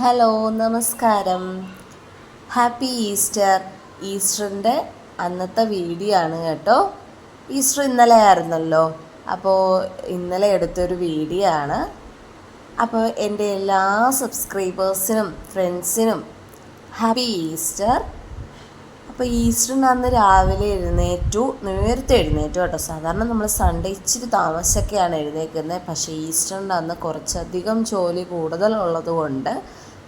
Hello നമസ്കാരം. Happy Easter. ഈസ്റ്ററിന്റെ അന്നത്തെ video ആണ് കേട്ടോ. ഈസ്റ്റർ ഇന്നലെ ആയിരുന്നല്ലോ. അപ്പോൾ ഇന്നലെ എടുത്തൊരു വീഡിയോ ആണ്. അപ്പോൾ എന്റെ എല്ലാ സബ്സ്ക്രൈബേഴ്സിനും ഫ്രണ്ട്സിനും ഹാപ്പി ഈസ്റ്റർ. അപ്പോൾ ഈസ്റ്ററിന് അന്ന് രാവിലെ എഴുന്നേറ്റു. നേരത്തെ എഴുന്നേറ്റു കേട്ടോ. സാധാരണ നമ്മൾ സൺഡേ ഇച്ചിരി താമസിച്ചൊക്കെയാണ് എഴുന്നേക്കുന്നത് പക്ഷേ ഈസ്റ്ററിന്റെ അന്ന് കുറച്ചധികം ജോലി കൂടുതലുള്ളത് കൊണ്ട്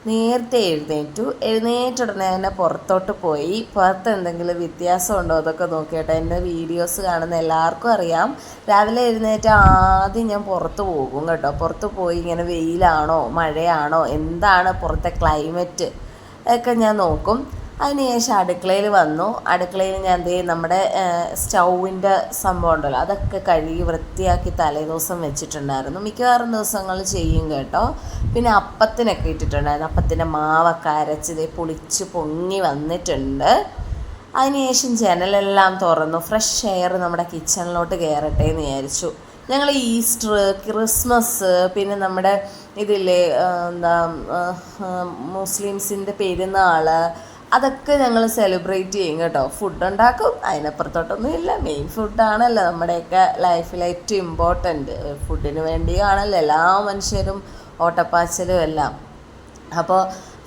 നേരത്തെ എഴുന്നേറ്റു. എഴുന്നേറ്റ ഉടനെ തന്നെ പുറത്തോട്ട് പോയി. പുറത്ത് എന്തെങ്കിലും വ്യത്യാസം ഉണ്ടോ അതൊക്കെ നോക്കിയിട്ട് എന്റെ വീഡിയോസ് കാണുന്ന എല്ലാവർക്കും അറിയാം. രാവിലെ എഴുന്നേറ്റ് ആദ്യം ഞാൻ പുറത്ത് പോകും കേട്ടോ. പുറത്ത് പോയി ഇങ്ങനെ വെയിലാണോ മഴയാണോ എന്താണ് പുറത്തെ ക്ലൈമറ്റ് ഒക്കെ ഞാൻ നോക്കും. അതിനുശേഷം അടുക്കളയിൽ വന്നു. അടുക്കളയിൽ ഞാൻ ദേ നമ്മുടെ സ്റ്റൗവിന്റെ സംഭവം ഉണ്ടല്ലോ അതൊക്കെ കഴുകി വൃത്തിയാക്കി തലേദിവസം വെച്ചിട്ടുണ്ടായിരുന്നു. മിക്കവാറും ദിവസങ്ങൾ ചെയ്യും കേട്ടോ. പിന്നെ അപ്പത്തിനൊക്കെ ഇട്ടിട്ടുണ്ടായിരുന്നു. അപ്പത്തിന്റെ മാവൊക്കെ അരച്ച് ദേ പൊളിച്ച് പൊങ്ങി വന്നിട്ടുണ്ട്. അതിനുശേഷം ജനലെല്ലാം തുറന്നു. ഫ്രഷ് എയർ നമ്മുടെ കിച്ചണിലോട്ട് കയറട്ടെ എന്ന് വിചാരിച്ചു. ഞങ്ങൾ ഈസ്റ്റർ ക്രിസ്മസ് പിന്നെ നമ്മുടെ ഇതില്ലേ എന്താ മുസ്ലിംസിന്റെ പെരുന്നാൾ അതൊക്കെ ഞങ്ങൾ സെലിബ്രേറ്റ് ചെയ്യും കേട്ടോ. ഫുഡ് ഉണ്ടാക്കും. അതിനപ്പുറത്തോട്ടൊന്നും ഇല്ല. മെയിൻ ഫുഡാണല്ലോ നമ്മുടെയൊക്കെ ലൈഫിൽ ഏറ്റവും ഇമ്പോർട്ടന്റ് ഫുഡിന് വേണ്ടിയാണല്ലോ എല്ലാ മനുഷ്യരും ഓട്ടപ്പാച്ചലും എല്ലാം. അപ്പോൾ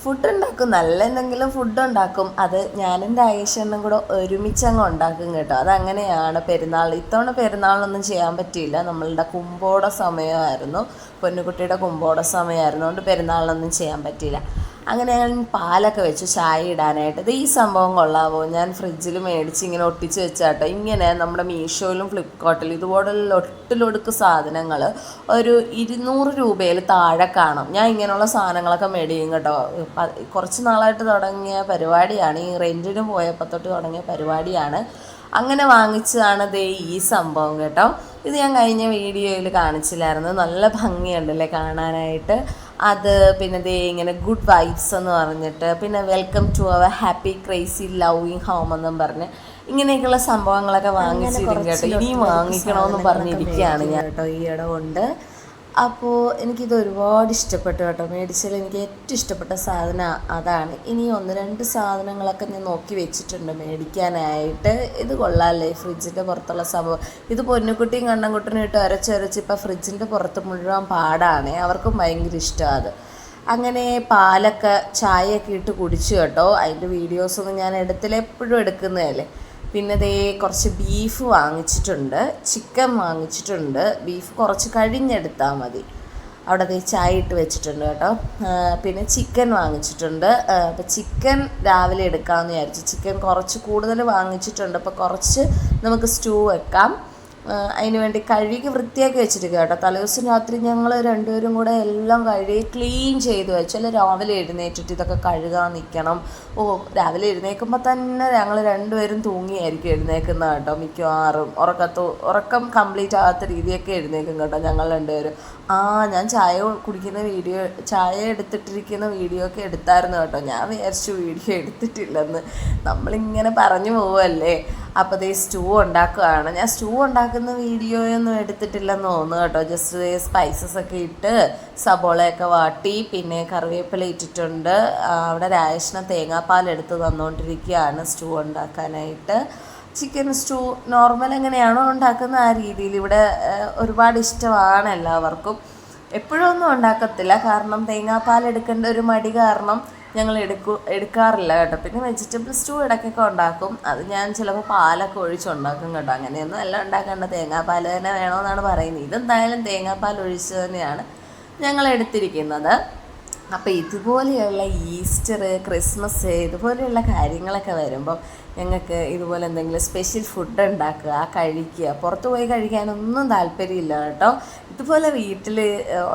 ഫുഡ് ഉണ്ടാക്കും. നല്ല എന്തെങ്കിലും ഫുഡ് ഉണ്ടാക്കും. അത് ഞാനും രാജേഷനും കൂടെ ഒരുമിച്ച് അങ്ങ് ഉണ്ടാക്കും കേട്ടോ. അതങ്ങനെയാണ് പെരുന്നാൾ. ഇത്തവണ പെരുന്നാളൊന്നും ചെയ്യാൻ പറ്റിയില്ല. നമ്മളുടെ കുമ്പോട സമയമായിരുന്നു. പൊന്നുകുട്ടിയുടെ കുമ്പോട സമയമായിരുന്നു. അതുകൊണ്ട് പെരുന്നാളിനൊന്നും ചെയ്യാൻ പറ്റിയില്ല. അങ്ങനെ ഞാൻ പാലൊക്കെ വെച്ച് ചായ ഇടാനായിട്ട്. ഈ സംഭവം കൊള്ളാവോ? ഞാൻ ഫ്രിഡ്ജിൽ മേടിച്ച് ഇങ്ങനെ ഒട്ടിച്ച് വെച്ചാട്ടോ. ഇങ്ങനെ നമ്മുടെ മീഷോയിലും ഫ്ലിപ്കാർട്ടിലും ഇതുപോലുള്ള ഒട്ടിലൊടുക്ക് സാധനങ്ങൾ ഒരു ഇരുന്നൂറ് രൂപയിൽ താഴെ കാണും. ഞാൻ ഇങ്ങനെയുള്ള സാധനങ്ങളൊക്കെ മേടിക്കും കേട്ടോ. കുറച്ച് നാളായിട്ട് തുടങ്ങിയ പരിപാടിയാണ്. ഈ റെന്റിന് പോയപ്പോൾ തൊട്ട് തുടങ്ങിയ പരിപാടിയാണ്. അങ്ങനെ വാങ്ങിച്ചതാണ് ദേ ഈ സംഭവം കേട്ടോ. ഇത് ഞാൻ കഴിഞ്ഞ വീഡിയോയിൽ കാണിച്ചില്ലായിരുന്നു. നല്ല ഭംഗിയുണ്ടല്ലേ കാണാനായിട്ട്? അത് പിന്നെ ദേ ഇങ്ങനെ ഗുഡ് വൈബ്സ് എന്ന് പറഞ്ഞിട്ട് പിന്നെ welcome to our happy crazy loving home എന്നും പറഞ്ഞ് ഇങ്ങനെയൊക്കെയുള്ള സംഭവങ്ങളൊക്കെ വാങ്ങിച്ചിരിക്കും കേട്ടോ. ഇനിയും വാങ്ങിക്കണമെന്ന് പറഞ്ഞിരിക്കുകയാണ് ഞാൻ. കേട്ടോ ഈ ഇടം കൊണ്ട്. അപ്പോൾ എനിക്കിത് ഒരുപാട് ഇഷ്ടപ്പെട്ടു കേട്ടോ. മേടിച്ചതിൽ എനിക്ക് ഏറ്റവും ഇഷ്ടപ്പെട്ട സാധനം അതാണ്. ഇനി ഒന്ന് രണ്ട് സാധനങ്ങളൊക്കെ ഞാൻ നോക്കി വെച്ചിട്ടുണ്ട് മേടിക്കാനായിട്ട്. ഇത് കൊള്ളാമല്ലേ ഫ്രിഡ്ജിന്റെ പുറത്തുള്ള സംഭവം. ഇത് പൊന്നുകുട്ടിയും കണ്ണൻകുട്ടനും ഇട്ട് അരച്ചരച്ച് ഇപ്പോൾ ഫ്രിഡ്ജിന്റെ പുറത്ത് മുഴുവൻ പാടാണ്. അവർക്കും ഭയങ്കര ഇഷ്ടമാണ് അത്. അങ്ങനെ പാലൊക്കെ ചായയൊക്കെ ഇട്ട് കുടിച്ചു കേട്ടോ. അതിന്റെ വീഡിയോസൊന്നും ഞാൻ എടുത്തില്ല. എപ്പോഴും എടുക്കുന്നതല്ലേ? പിന്നെ ദേ കുറച്ച് ബീഫ് വാങ്ങിച്ചിട്ടുണ്ട് ചിക്കൻ വാങ്ങിച്ചിട്ടുണ്ട്. ബീഫ് കുറച്ച് കഴിഞ്ഞെടുത്താൽ മതി. അവിടെ ദേ ചായ ഇട്ട് വെച്ചിട്ടുണ്ട് കേട്ടോ. പിന്നെ ചിക്കൻ വാങ്ങിച്ചിട്ടുണ്ട്. അപ്പോൾ ചിക്കൻ രാവിലെ എടുക്കാമെന്ന് വിചാരിച്ചു. ചിക്കൻ കുറച്ച് കൂടുതൽ വാങ്ങിച്ചിട്ടുണ്ട്. അപ്പോൾ കുറച്ച് നമുക്ക് സ്റ്റൂ വെക്കാം. അതിന് വേണ്ടി കഴുകി വൃത്തിയാക്കി വെച്ചിരിക്കുക കേട്ടോ. തലേദിവസം രാത്രി ഞങ്ങൾ രണ്ടുപേരും കൂടെ എല്ലാം കഴുകി ക്ലീൻ ചെയ്ത് വെച്ചു. രാവിലെ എഴുന്നേറ്റിട്ട് ഇതൊക്കെ കഴുകാൻ നിൽക്കണം ഓ രാവിലെ എഴുന്നേൽക്കുമ്പോൾ തന്നെ ഞങ്ങൾ രണ്ടുപേരും തൂങ്ങിയായിരിക്കും എഴുന്നേക്കുന്നത് കേട്ടോ മിക്കവാറും. ഉറക്കത്ത് ഉറക്കം കംപ്ലീറ്റ് ആകാത്ത രീതിയൊക്കെ എഴുന്നേക്കും കേട്ടോ ഞങ്ങൾ രണ്ടുപേരും. ആ ഞാൻ ചായ കുടിക്കുന്ന വീഡിയോ ചായ എടുത്തിട്ടിരിക്കുന്ന വീഡിയോ ഒക്കെ എടുത്തായിരുന്നു കേട്ടോ. ഞാൻ വിചാരിച്ചു വീഡിയോ എടുത്തിട്ടില്ലെന്ന്. നമ്മളിങ്ങനെ പറഞ്ഞു പോവല്ലേ. അപ്പോൾ ദേ സ്റ്റൂ ഉണ്ടാക്കുകയാണ് ഞാൻ സ്റ്റൂ ഉണ്ടാക്കുന്ന വീഡിയോയൊന്നും എടുത്തിട്ടില്ലെന്ന് തോന്നുന്നു കേട്ടോ. ജസ്റ്റ് സ്പൈസസ് ഒക്കെ ഇട്ട് സബോളയൊക്കെ വാട്ടി പിന്നെ കറിവേപ്പില ഇട്ടിട്ടുണ്ട്. അവിടെ രാജേഷിനെ തേങ്ങാപ്പാൽ എടുത്ത് തന്നുകൊണ്ടിരിക്കുകയാണ് സ്റ്റൂ ഉണ്ടാക്കാനായിട്ട്. ചിക്കൻ സ്റ്റൂ നോർമൽ എങ്ങനെയാണോ ഉണ്ടാക്കുന്ന ആ രീതിയിൽ ഇവിടെ ഒരുപാട് ഇഷ്ടമാണ് എല്ലാവർക്കും. എപ്പോഴൊന്നും ഉണ്ടാക്കത്തില്ല. കാരണം തേങ്ങാപ്പാൽ എടുക്കേണ്ട ഒരു മടി കാരണം ഞങ്ങൾ എടുക്കു എടുക്കാറില്ല കേട്ടോ. പിന്നെ വെജിറ്റബിൾ സ്റ്റൂ ഇടയ്ക്കൊക്കെ ഉണ്ടാക്കും. അത് ഞാൻ ചിലപ്പോൾ പാലൊക്കെ ഒഴിച്ചുണ്ടാക്കും കേട്ടോ. അങ്ങനെയൊന്നും എല്ലാം ഉണ്ടാക്കേണ്ട തേങ്ങാപ്പാൽ തന്നെ വേണമെന്നാണ് പറയുന്നത്. ഇതെന്തായാലും തേങ്ങാപ്പാൽ ഒഴിച്ച് തന്നെയാണ് ഞങ്ങൾ എടുത്തിരിക്കുന്നത്. അപ്പോൾ ഇതുപോലെയുള്ള ഈസ്റ്റർ ക്രിസ്മസ് ഇതുപോലെയുള്ള കാര്യങ്ങളൊക്കെ വരുമ്പോൾ ഞങ്ങൾക്ക് ഇതുപോലെ എന്തെങ്കിലും സ്പെഷ്യൽ ഫുഡ് ഉണ്ടാക്കുക കഴിക്കുക പുറത്ത് പോയി കഴിക്കാനൊന്നും താല്പര്യമില്ല കേട്ടോ. ഇതുപോലെ വീട്ടിൽ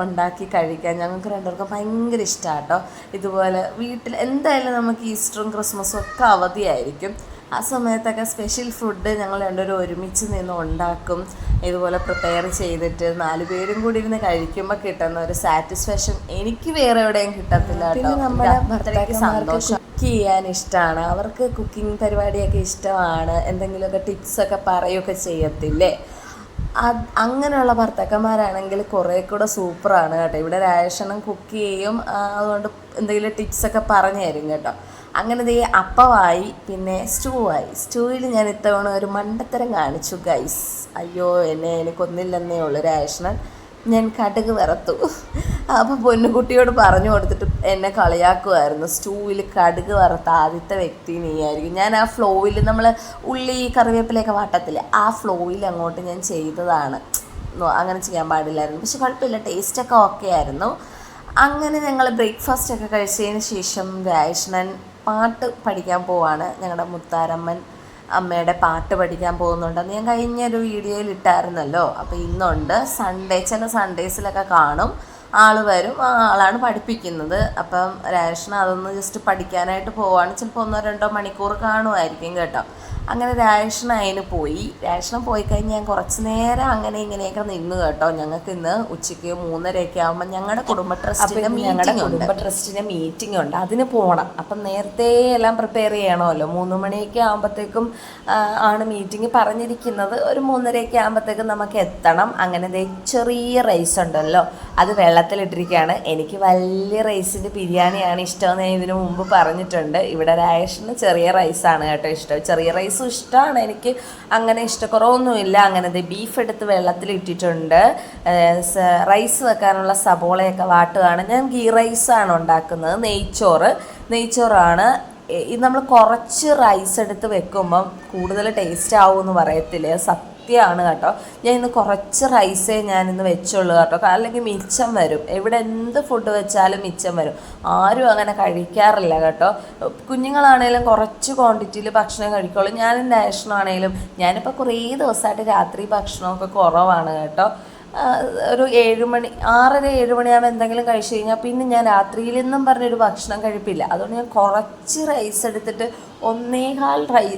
ഉണ്ടാക്കി കഴിക്കാൻ ഞങ്ങൾക്ക് രണ്ടുപേർക്കും ഭയങ്കര ഇഷ്ടമാണ് കേട്ടോ. ഇതുപോലെ വീട്ടിൽ എന്തായാലും നമുക്ക് ഈസ്റ്ററും ക്രിസ്മസും ഒക്കെ അവധിയായിരിക്കും. ആ സമയത്തൊക്കെ സ്പെഷ്യൽ ഫുഡ് ഞങ്ങൾ രണ്ടുപേരും ഒരുമിച്ച് നിന്ന് ഉണ്ടാക്കും. ഇതുപോലെ പ്രിപ്പയർ ചെയ്തിട്ട് നാല് പേരും കൂടി ഇരുന്ന് കഴിക്കുമ്പോൾ കിട്ടുന്ന ഒരു സാറ്റിസ്ഫാക്ഷൻ എനിക്ക് വേറെ എവിടെയും കിട്ടത്തില്ല കേട്ടോ. നമ്മുടെ ഭർത്താക്ക് സന്തോഷം. കുക്ക് ചെയ്യാൻ ഇഷ്ടമാണ് അവർക്ക് കുക്കിംഗ് പരിപാടിയൊക്കെ ഇഷ്ടമാണ്. എന്തെങ്കിലുമൊക്കെ ടിപ്സൊക്കെ പറയുകയൊക്കെ ചെയ്യത്തില്ലേ? അങ്ങനെയുള്ള ഭർത്താക്കന്മാരാണെങ്കിൽ കുറേ കൂടെ സൂപ്പറാണ് കേട്ടോ. ഇവിടെ രാഷണം കുക്ക് ചെയ്യും. അതുകൊണ്ട് എന്തെങ്കിലും ടിപ്സൊക്കെ പറഞ്ഞു തരും കേട്ടോ. അങ്ങനെ ദേ അപ്പമായി പിന്നെ സ്റ്റൂ ആയി സ്റ്റൂവിൽ ഞാൻ ഇത്തവണ ഒരു മണ്ടത്തരം കാണിച്ചു ഗൈസ് അയ്യോ എന്നെ എനിക്കൊന്നില്ലെന്നേ ഉള്ളൂ രാജേഷണൻ ഞാൻ കടുക് വറുത്തു. അപ്പോൾ പൊന്നുകുട്ടിയോട് പറഞ്ഞു കൊടുത്തിട്ട് എന്നെ കളിയാക്കുമായിരുന്നു സ്റ്റൂവിൽ കടുക് വറുത്ത ആദ്യത്തെ വ്യക്തി നീയായിരിക്കും. ഞാൻ ആ ഫ്ലോയിൽ നമ്മൾ ഉള്ളി കറിവേപ്പിലയൊക്കെ വാട്ടത്തില്ലേ ആ ഫ്ലോയിൽ അങ്ങോട്ട് ഞാൻ ചെയ്തതാണ്. അങ്ങനെ ചെയ്യാൻ പാടില്ലായിരുന്നു. പക്ഷെ കുഴപ്പമില്ല ടേസ്റ്റൊക്കെ ഓക്കെ ആയിരുന്നു. അങ്ങനെ ഞങ്ങൾ ബ്രേക്ക്ഫാസ്റ്റ് ഒക്കെ കഴിച്ചതിന് ശേഷം രാജേഷ്ണൻ പാട്ട് പഠിക്കാൻ പോവാണ്. ഞങ്ങളുടെ മുത്താരമ്മൻ അമ്മയുടെ പാട്ട് പഠിക്കാൻ പോകുന്നുണ്ടെന്ന് ഞാൻ കഴിഞ്ഞൊരു വീഡിയോയിൽ ഇട്ടായിരുന്നല്ലോ. അപ്പോൾ ഇന്നുണ്ട്. സൺഡേ ചില സൺഡേസിലൊക്കെ കാണും. ആൾ വരും. ആ ആളാണ് പഠിപ്പിക്കുന്നത്. അപ്പം രാജേഷണ അതൊന്ന് ജസ്റ്റ് പഠിക്കാനായിട്ട് പോവാണ്. ചിലപ്പോൾ ഒന്നോ രണ്ടോ മണിക്കൂർ കാണുമായിരിക്കും കേട്ടോ. അങ്ങനെ രാജേഷണ അതിന് പോയി. രാജേഷണ പോയി കഴിഞ്ഞ് ഞാൻ കുറച്ച് നേരം അങ്ങനെ ഇങ്ങനെയൊക്കെ നിന്ന് കേട്ടോ. ഞങ്ങൾക്ക് ഇന്ന് ഉച്ചയ്ക്ക് മൂന്നരയൊക്കെ ആകുമ്പോൾ ഞങ്ങളുടെ കുടുംബ ട്രസ്റ്റിന്റെ ഞങ്ങളുടെ കുടുംബ ട്രസ്റ്റിന്റെ മീറ്റിംഗ് ഉണ്ട്. അതിന് പോകണം അപ്പം നേരത്തെ എല്ലാം പ്രിപ്പയർ ചെയ്യണമല്ലോ. മൂന്ന് മണിയൊക്കെ ആകുമ്പോഴത്തേക്കും ആണ് മീറ്റിംഗ് പറഞ്ഞിരിക്കുന്നത്. ഒരു മൂന്നരയൊക്കെ ആകുമ്പോഴത്തേക്കും നമുക്ക് എത്തണം. അങ്ങനെ ചെറിയ റൈസ് ഉണ്ടല്ലോ. അത് വെള്ളത്തിലിട്ടിരിക്കുകയാണ്. എനിക്ക് വലിയ റൈസിന്റെ ബിരിയാണിയാണ് ഇഷ്ടമെന്ന് ഞാൻ ഇതിനു മുമ്പ് പറഞ്ഞിട്ടുണ്ട്. ഇവിടെ രാഷന് ചെറിയ റൈസാണ് കേട്ടോ ഇഷ്ടം. ചെറിയ റൈസും ഇഷ്ടമാണ് എനിക്ക്. അങ്ങനെ ഇഷ്ടക്കുറവൊന്നുമില്ല. അങ്ങനെ ബീഫ് എടുത്ത് വെള്ളത്തിൽ ഇട്ടിട്ടുണ്ട് റൈസ് വെക്കാനുള്ള സബോളയൊക്കെ വാട്ടുകയാണ്. ഞാൻ ഗീ റൈസാണ് ഉണ്ടാക്കുന്നത്. നെയ്ച്ചോറ്. നെയ്ച്ചോറാണ്. ഇത് നമ്മൾ കുറച്ച് റൈസ് എടുത്ത് വെക്കുമ്പം കൂടുതൽ ടേസ്റ്റ് ആവുമെന്ന് പറയത്തില്ലേ? സത്യമാണ് കേട്ടോ. ഞാൻ ഇന്ന് കുറച്ച് റൈസേ ഞാൻ ഇന്ന് വെച്ചുള്ളൂ കേട്ടോ. അല്ലെങ്കിൽ മിച്ചം വരും. എവിടെ എന്ത് ഫുഡ് വെച്ചാലും മിച്ചം വരും. ആരും അങ്ങനെ കഴിക്കാറില്ല കേട്ടോ. കുഞ്ഞുങ്ങളാണേലും കുറച്ച് ക്വാണ്ടിറ്റിയിൽ ഭക്ഷണം കഴിക്കുള്ളൂ. ഞാനും നാഷണാണേലും ഞാനിപ്പോൾ കുറേ ദിവസമായിട്ട് രാത്രി ഭക്ഷണമൊക്കെ കുറവാണ് കേട്ടോ. ഒരു ഏഴ് മണി ആറര ഏഴ് മണിയാകുമ്പോൾ എന്തെങ്കിലും കഴിച്ചു കഴിഞ്ഞാൽ പിന്നെ ഞാൻ രാത്രിയിൽ നിന്നും പറഞ്ഞൊരു ഭക്ഷണം കഴിപ്പില്ല. അതുകൊണ്ട് ഞാൻ കുറച്ച് റൈസ് എടുത്തിട്ട് ഒന്നേകാൽ റൈ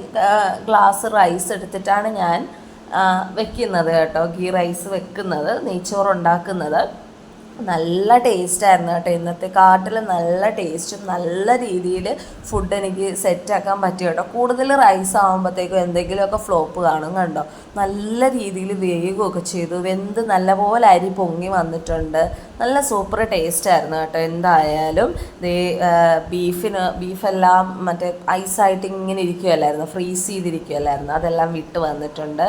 ഗ്ലാസ് റൈസ് എടുത്തിട്ടാണ് ഞാൻ വെക്കുന്നത് കേട്ടോ. ഗീ റൈസ് വെക്കുന്നത് നെയ്ച്ചോറ് ഉണ്ടാക്കുന്നത് നല്ല ടേസ്റ്റ് ആയിരുന്നു കേട്ടോ. ഇന്നത്തെ കാട്ടിൽ നല്ല ടേസ്റ്റും നല്ല രീതിയിൽ ഫുഡ് എനിക്ക് സെറ്റാക്കാൻ പറ്റി കേട്ടോ. കൂടുതൽ റൈസ് ആകുമ്പോഴത്തേക്കും എന്തെങ്കിലുമൊക്കെ ഫ്ലോപ്പ് കാണും കണ്ടോ? നല്ല രീതിയിൽ വേകുകയൊക്കെ ചെയ്തു. വെന്ത് നല്ലപോലെ അരി പൊങ്ങി വന്നിട്ടുണ്ട്. നല്ല സൂപ്പർ ടേസ്റ്റ് ആയിരുന്നു കേട്ടോ. എന്തായാലും ദേ ബീഫിന് ബീഫെല്ലാം മറ്റേ ഐസായിട്ട് ഇങ്ങനെ ഇരിക്കുകയല്ലായിരുന്നു ഫ്രീസ് ചെയ്തിരിക്കുകയല്ലായിരുന്നു അതെല്ലാം വിട്ട് വന്നിട്ടുണ്ട്.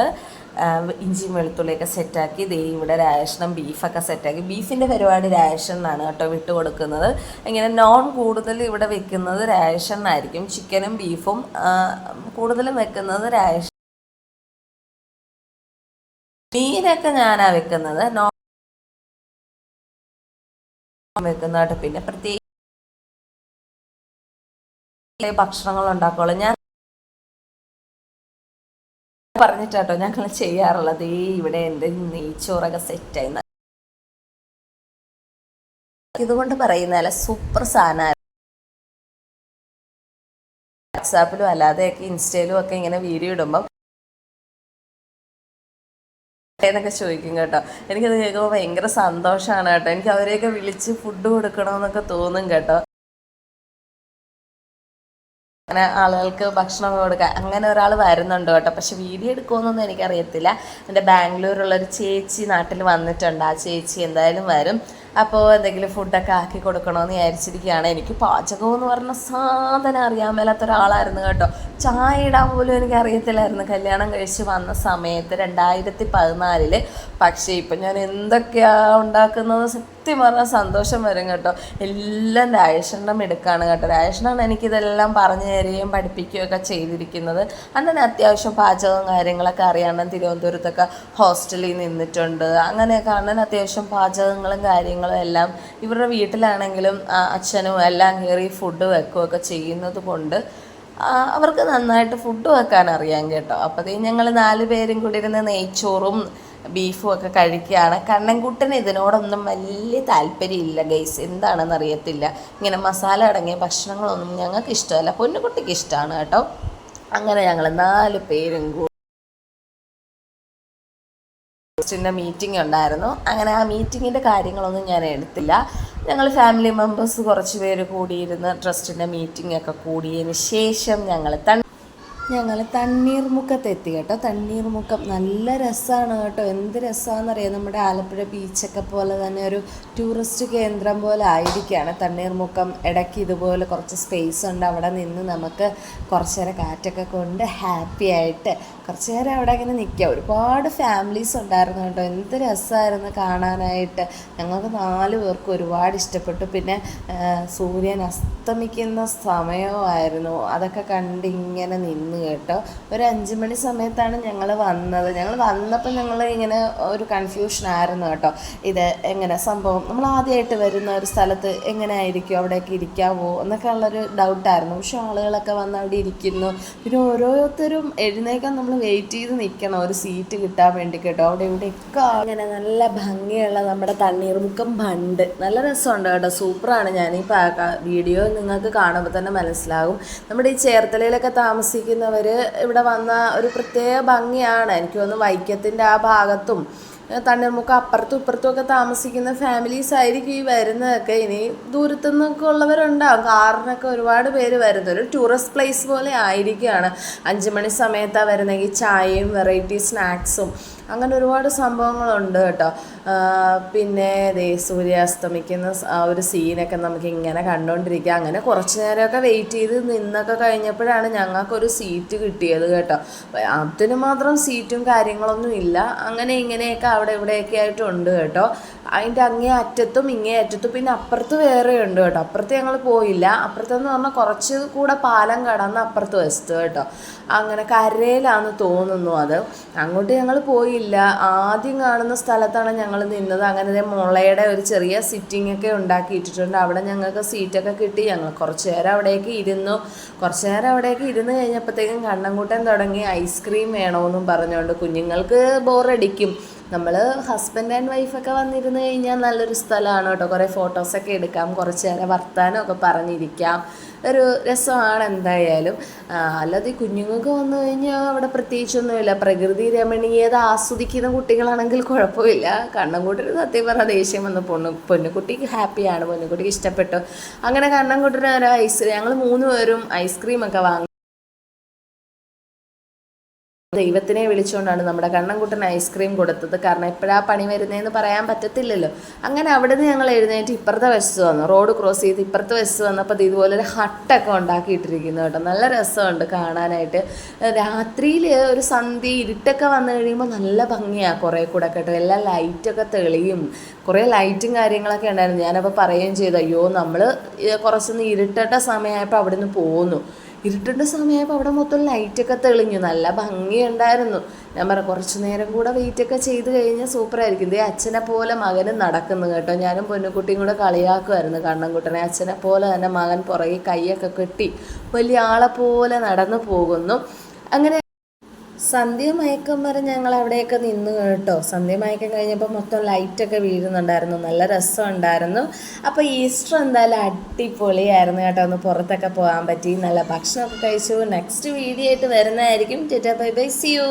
ഇഞ്ചിയും വെളുത്തുള്ളിയൊക്കെ സെറ്റാക്കി ദേ ഇവിടെ രാഷണം ബീഫൊക്കെ സെറ്റാക്കി. ബീഫിന്റെ പരിപാടി രാഷനാണ് കേട്ടോ വിട്ട് കൊടുക്കുന്നത്. ഇങ്ങനെ നോൺ കൂടുതൽ ഇവിടെ വെക്കുന്നത് രാഷനായിരിക്കും ചിക്കനും ബീഫും കൂടുതലും വെക്കുന്നത് രാഷ മീനൊക്കെ ഞാനാ വെക്കുന്നത്. നോൺ വെക്കുന്ന കേട്ടോ. പിന്നെ പ്രത്യേകിച്ച് ഭക്ഷണങ്ങൾ ഉണ്ടാക്കുള്ളൂ ഞാൻ പറഞ്ഞിട്ടാട്ടോ ഞങ്ങൾ ചെയ്യാറുള്ളത്. ഈ ഇവിടെ എന്റെ നെയ്ച്ചോറൊക്കെ സെറ്റായി ഇതുകൊണ്ട് പറയുന്നതല്ല സൂപ്പർ സാധനം വാട്സാപ്പിലും അല്ലാതെയൊക്കെ ഇൻസ്റ്റയിലും ഒക്കെ ഇങ്ങനെ വീഡിയോ ഇടുമ്പം എന്നൊക്കെ ചോദിക്കും കേട്ടോ. എനിക്കത് കേൾക്കുമ്പോൾ ഭയങ്കര സന്തോഷമാണ് കേട്ടോ. എനിക്ക് അവരെയൊക്കെ വിളിച്ച് ഫുഡ് കൊടുക്കണമെന്നൊക്കെ തോന്നും കേട്ടോ. അങ്ങനെ ആളുകൾക്ക് ഭക്ഷണം കൊടുക്കുക അങ്ങനെ ഒരാൾ വരുന്നുണ്ട് കേട്ടോ. പക്ഷെ വീഡിയോ എടുക്കുമെന്നൊന്നും എനിക്കറിയത്തില്ല. എന്റെ ബാംഗ്ലൂരുള്ളൊരു ചേച്ചി നാട്ടിൽ വന്നിട്ടുണ്ട്. ആ ചേച്ചി എന്തായാലും വരും. അപ്പോൾ എന്തെങ്കിലും ഫുഡൊക്കെ ആക്കി കൊടുക്കണമെന്ന് വിചാരിച്ചിരിക്കുകയാണ്. എനിക്ക് പാചകം എന്ന് പറഞ്ഞ സാധനം അറിയാൻ മേലാത്ത ഒരാളായിരുന്നു കേട്ടോ. ചായ ഇടാൻ പോലും എനിക്ക് അറിയത്തില്ലായിരുന്നു കല്യാണം കഴിച്ച് വന്ന സമയത്ത് രണ്ടായിരത്തി പതിനാലിൽ. പക്ഷേ ഇപ്പം ഞാൻ എന്തൊക്കെയാണ് ഉണ്ടാക്കുന്നത് സത്യം പറഞ്ഞാൽ സന്തോഷം വരും കേട്ടോ. എല്ലാം രാജേഷണ്ണം എടുക്കുകയാണ് കേട്ടോ. രാജേഷണ്ണാണ് എനിക്കിതെല്ലാം പറഞ്ഞു തരികയും പഠിപ്പിക്കുകയും ഒക്കെ ചെയ്തിരിക്കുന്നത്. അന്നെ അത്യാവശ്യം പാചകവും കാര്യങ്ങളൊക്കെ അറിയാണ്ട് തിരുവനന്തപുരത്തൊക്കെ ഹോസ്റ്റലിൽ നിന്നിട്ടുണ്ട്. അങ്ങനെയൊക്കെ അണ്ണൻ അത്യാവശ്യം പാചകങ്ങളും കാര്യങ്ങളും എല്ലാം ഇവരുടെ വീട്ടിലാണെങ്കിലും അച്ഛനും എല്ലാം കയറി ഫുഡ് വെക്കുകയൊക്കെ ചെയ്യുന്നത് കൊണ്ട് അവർക്ക് നന്നായിട്ട് ഫുഡ് വെക്കാൻ അറിയാം കേട്ടോ. അപ്പോഴത്തേക്കും ഞങ്ങൾ നാല് പേരും കൂടി ഇരുന്ന് നെയ്ച്ചോറും ബീഫും ഒക്കെ കഴിക്കുകയാണ്. കണ്ണൻകുട്ടന് ഇതിനോടൊന്നും വലിയ താല്പര്യമില്ല ഗൈസ് എന്താണെന്ന് അറിയത്തില്ല. ഇങ്ങനെ മസാല അടങ്ങിയ ഭക്ഷണങ്ങളൊന്നും ഞങ്ങൾക്ക് ഇഷ്ടമല്ല. പൊന്നുകുട്ടിക്ക് ഇഷ്ടമാണ് കേട്ടോ. അങ്ങനെ ഞങ്ങൾ നാല് പേരും കൂടി ട്രസ്റ്റിന്റെ മീറ്റിംഗ് ഉണ്ടായിരുന്നു. അങ്ങനെ ആ മീറ്റിങ്ങിന്റെ കാര്യങ്ങളൊന്നും ഞാൻ എടുത്തില്ല. ഞങ്ങൾ ഫാമിലി മെമ്പേഴ്സ് കുറച്ച് പേര് കൂടിയിരുന്ന് ട്രസ്റ്റിന്റെ മീറ്റിംഗ് ഒക്കെ കൂടിയതിന് ശേഷം ഞങ്ങൾ തൺ ഞങ്ങൾ തണ്ണീർമുക്കത്തെത്തി കേട്ടോ. തണ്ണീർമുക്കം നല്ല രസമാണ് കേട്ടോ. എന്ത് രസമാണെന്നറിയാം നമ്മുടെ ആലപ്പുഴ ബീച്ചൊക്കെ പോലെ തന്നെ ഒരു ടൂറിസ്റ്റ് കേന്ദ്രം പോലെ ആയിരിക്കുകയാണ് തണ്ണീർമുക്കം. ഇടയ്ക്ക് ഇതുപോലെ കുറച്ച് സ്പേസ് ഉണ്ട്. അവിടെ നിന്ന് നമുക്ക് കുറച്ചേരം കാറ്റൊക്കെ കൊണ്ട് ഹാപ്പി ആയിട്ട് കുറച്ച് നേരം അവിടെ അങ്ങനെ നിൽക്കുക. ഒരുപാട് ഫാമിലീസ് ഉണ്ടായിരുന്നു കേട്ടോ. എന്ത് രസമായിരുന്നു കാണാനായിട്ട്. ഞങ്ങൾക്ക് നാല് പേർക്ക് ഒരുപാട് ഇഷ്ടപ്പെട്ടു. പിന്നെ സൂര്യൻ അസ്തമിക്കുന്ന സമയമായിരുന്നു. അതൊക്കെ കണ്ട് ഇങ്ങനെ നിന്ന് കേട്ടോ. ഒരു അഞ്ച് മണി സമയത്താണ് ഞങ്ങൾ വന്നത്. ഞങ്ങൾ വന്നപ്പോൾ ഞങ്ങൾ ഇങ്ങനെ ഒരു കൺഫ്യൂഷൻ ആയിരുന്നു കേട്ടോ. ഇത് എങ്ങനെ സംഭവം? നമ്മൾ ആദ്യമായിട്ട് വരുന്ന ഒരു സ്ഥലത്ത് എങ്ങനെ ആയിരിക്കും? അവിടെയൊക്കെ ഇരിക്കാവോ? എന്നൊക്കെ ഉള്ളൊരു ഡൗട്ടായിരുന്നു പക്ഷെ ആളുകളൊക്കെ വന്ന് അവിടെ ഇരിക്കുന്നു. പിന്നെ ഓരോരുത്തരും എഴുന്നേക്കാൻ നമ്മൾ വെയിറ്റ് ചെയ്ത് നിൽക്കണം ഒരു സീറ്റ് കിട്ടാൻ വേണ്ടി കേട്ടോ അവിടെ ഇവിടെയൊക്കെ അങ്ങനെ നല്ല ഭംഗിയുള്ള നമ്മുടെ തണ്ണീർമുക്കം ബണ്ട്. നല്ല രസമുണ്ട് കേട്ടോ. സൂപ്പറാണ്. ഞാൻ ഈ വീഡിയോ നിങ്ങൾക്ക് കാണുമ്പോൾ തന്നെ മനസ്സിലാകും. നമ്മുടെ ഈ ചേർത്തലയിലൊക്കെ താമസിക്കുന്നവർ ഇവിടെ വന്ന ഒരു പ്രത്യേക ഭംഗിയാണ്. എനിക്ക് തോന്നുന്നു വൈക്കത്തിന്റെ ആ ഭാഗത്തും തണ്ണീർമുക്കം അപ്പുറത്തും ഇപ്പുറത്തും ഒക്കെ താമസിക്കുന്ന ഫാമിലീസ് ആയിരിക്കും ഈ വരുന്നതൊക്കെ. ഇനി ദൂരത്തു നിന്നൊക്കെ ഉള്ളവരുണ്ടാവും. കാറിനൊക്കെ ഒരുപാട് പേര് വരുന്നത്. ഒരു ടൂറിസ്റ്റ് പ്ലേസ് പോലെ ആയിരിക്കുകയാണ്. അഞ്ച് മണി സമയത്താണ് വരുന്നെങ്കിൽ ചായയും വെറൈറ്റി സ്നാക്സും അങ്ങനെ ഒരുപാട് സംഭവങ്ങളുണ്ട് കേട്ടോ. പിന്നെ ദേ സൂര്യാസ്തമിക്കുന്ന ആ ഒരു സീനൊക്കെ നമുക്ക് ഇങ്ങനെ കണ്ടുകൊണ്ടിരിക്കുക അങ്ങനെ കുറച്ച് നേരമൊക്കെ വെയിറ്റ് ചെയ്ത് നിന്നൊക്കെ കഴിഞ്ഞപ്പോഴാണ് ഞങ്ങൾക്കൊരു സീറ്റ് കിട്ടിയത് കേട്ടോ. അതിന് മാത്രം സീറ്റും കാര്യങ്ങളൊന്നും ഇല്ല. അങ്ങനെ ഇങ്ങനെയൊക്കെ അവിടെ ഇവിടെയൊക്കെ ആയിട്ടുണ്ട് കേട്ടോ. അതിന്റെ അങ്ങേ അറ്റത്തും ഇങ്ങേ അറ്റത്തും പിന്നെ അപ്പുറത്ത് വേറെ ഉണ്ട് കേട്ടോ. അപ്പുറത്ത് ഞങ്ങൾ പോയില്ല. അപ്പുറത്തെന്ന് പറഞ്ഞാൽ കുറച്ച് കൂടെ പാലം കടന്ന് അപ്പുറത്ത് വശത്ത് കേട്ടോ. അങ്ങനെ കരയിലാന്ന് തോന്നുന്നു അത്. അങ്ങോട്ട് ഞങ്ങൾ പോയില്ല. ആദ്യം കാണുന്ന സ്ഥലത്താണ് ഞങ്ങൾ നിന്നത്. അങ്ങനെ മുളയുടെ ഒരു ചെറിയ സിറ്റിംഗ് ഒക്കെ ഉണ്ടാക്കിയിട്ടിട്ടുണ്ട്. അവിടെ ഞങ്ങൾക്ക് സീറ്റൊക്കെ കിട്ടി. ഞങ്ങൾ കുറച്ച് നേരം അവിടേക്ക് ഇരുന്നു. കുറച്ച് നേരം അവിടേക്ക് ഇരുന്ന് കഴിഞ്ഞപ്പോഴത്തേക്കും കണ്ണൻകൂട്ടൻ തുടങ്ങി ഐസ്ക്രീം വേണമെന്നും പറഞ്ഞുകൊണ്ട് കുഞ്ഞുങ്ങൾക്ക് ബോറടിക്കും നമ്മൾ ഹസ്ബൻഡ് ആൻഡ് വൈഫൊക്കെ വന്നിരുന്ന് കഴിഞ്ഞാൽ നല്ലൊരു സ്ഥലമാണ് കേട്ടോ. കുറേ ഫോട്ടോസൊക്കെ എടുക്കാം കുറച്ച് നേരം വർത്താനമൊക്കെ പറഞ്ഞിരിക്കാം. ഒരു രസമാണ് എന്തായാലും. അല്ലാതെ കുഞ്ഞുങ്ങൾക്ക് വന്നു കഴിഞ്ഞാൽ അവിടെ പ്രത്യേകിച്ചൊന്നുമില്ല. പ്രകൃതി രമണീയത ആസ്വദിക്കുന്ന കുട്ടികളാണെങ്കിൽ കുഴപ്പമില്ല. കണ്ണൻകുട്ടിന് സത്യം പറഞ്ഞാൽ ദേഷ്യം വന്ന്. പൊണ്ണു പൊന്നുകുട്ടിക്ക് ഹാപ്പിയാണ് പൊന്നുകുട്ടിക്ക് ഇഷ്ടപ്പെട്ടു. അങ്ങനെ കണ്ണൻകുട്ടിന് ഒരു ഐസ് ഞങ്ങൾ മൂന്ന് പേരും ഐസ്ക്രീമൊക്കെ വാങ്ങി ദൈവത്തിനെ വിളിച്ചുകൊണ്ടാണ് നമ്മുടെ കണ്ണൻകുട്ടൻ ഐസ്ക്രീം കൊടുത്തത്. കാരണം എപ്പോഴാ പണി വരുന്നതെന്ന് പറയാൻ പറ്റത്തില്ലല്ലോ. അങ്ങനെ അവിടെ നിന്ന് ഞങ്ങൾ എഴുന്നേറ്റ് ഇപ്പുറത്തെ വശത്ത് വന്നു. റോഡ് ക്രോസ് ചെയ്ത് ഇപ്പുറത്തെ വശത്ത് വന്നപ്പോൾ ഇത് ഇതുപോലെ ഒരു ഹട്ടൊക്കെ ഉണ്ടാക്കിയിട്ടിരിക്കുന്നു കേട്ടോ. നല്ല രസമുണ്ട് കാണാനായിട്ട്. രാത്രിയിൽ ഒരു സന്ധി ഇരുട്ടൊക്കെ വന്നു കഴിയുമ്പോൾ നല്ല ഭംഗിയാണ് കുറേ കൂടെ കേട്ടോ. എല്ലാം ലൈറ്റൊക്കെ തെളിയും. കുറേ ലൈറ്റും കാര്യങ്ങളൊക്കെ ഉണ്ടായിരുന്നു. ഞാനപ്പോൾ പറയുകയും ചെയ്തു അയ്യോ നമ്മൾ കുറച്ചൊന്ന് ഇരുട്ടട്ട സമയമായപ്പോൾ അവിടെ നിന്ന് പോന്നു. ഇരുട്ടേണ്ട സമയമായപ്പോൾ അവിടെ മൊത്തം ലൈറ്റൊക്കെ തെളിഞ്ഞു. നല്ല ഭംഗിയുണ്ടായിരുന്നു. ഞാൻ പറ കുറച്ച് നേരം കൂടെ വെയിറ്റ് ഒക്കെ ചെയ്ത് കഴിഞ്ഞാൽ സൂപ്പറായിരിക്കും. ഇതേ അച്ഛനെ പോലെ മകനും നടക്കുന്നു കേട്ടോ. ഞാനും പൊന്നുകുട്ടിയും കൂടെ കളിയാക്കുമായിരുന്നു കണ്ണൻകുട്ടനെ. അച്ഛനെ പോലെ തന്നെ മകൻ പുറകെ കൈയൊക്കെ കെട്ടി വലിയ ആളെ പോലെ നടന്നു പോകുന്നു. അങ്ങനെ സന്ധ്യ മയക്കം വരെ ഞങ്ങൾ അവിടെയൊക്കെ നിന്ന് കേട്ടോ. സന്ധ്യ മയക്കം കഴിഞ്ഞപ്പോൾ മൊത്തം ലൈറ്റൊക്കെ വീഴുന്നുണ്ടായിരുന്നു. നല്ല രസം ഉണ്ടായിരുന്നു. അപ്പോൾ ഈസ്റ്റർ എന്തായാലും അടിപൊളിയായിരുന്നു കേട്ടോ. ഒന്ന് പുറത്തൊക്കെ പോകാൻ പറ്റി. നല്ല ഭക്ഷണമൊക്കെ കഴിച്ചു. നെക്സ്റ്റ് വീഡിയോ ആയിട്ട് വരുന്നതായിരിക്കും. Tata bye bye see you